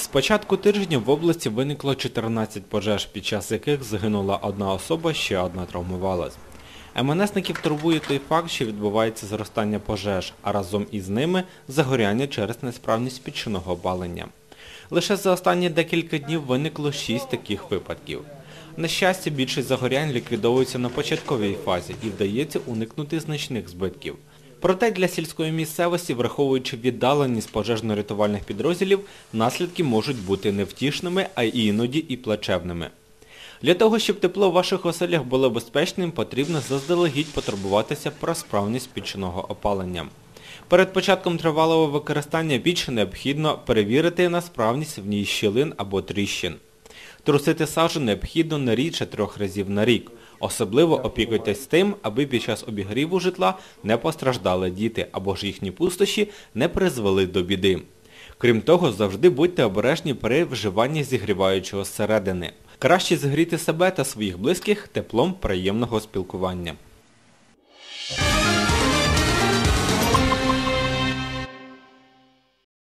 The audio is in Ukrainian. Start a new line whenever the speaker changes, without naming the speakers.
З початку тижня в області виникло 14 пожеж, під час яких загинула одна особа, ще одна травмувалась. МНСників турбує той факт, що відбувається зростання пожеж, а разом із ними загоряння через несправність пічного опалення. Лише за останні декілька днів виникло 6 таких випадків. На щастя, більшість загорянь ліквідовується на початковій фазі і вдається уникнути значних збитків. Проте для сільської місцевості, враховуючи віддаленість пожежно-рятувальних підрозділів, наслідки можуть бути невтішними, а іноді і плачевними. Для того, щоб тепло в ваших оселях було безпечним, потрібно заздалегідь потурбуватися про справність пічного опалення. Перед початком тривалого використання пічі необхідно перевірити на справність в ній щілин або тріщин. Трусити сажу необхідно не рідше трьох разів на рік. Особливо опікуйтесь тим, аби під час обігріву житла не постраждали діти або ж їхні пустощі не призвели до біди. Крім того, завжди будьте обережні при вживанні зігріваючого зсередини. Краще зігріти себе та своїх близьких теплом приємного спілкування.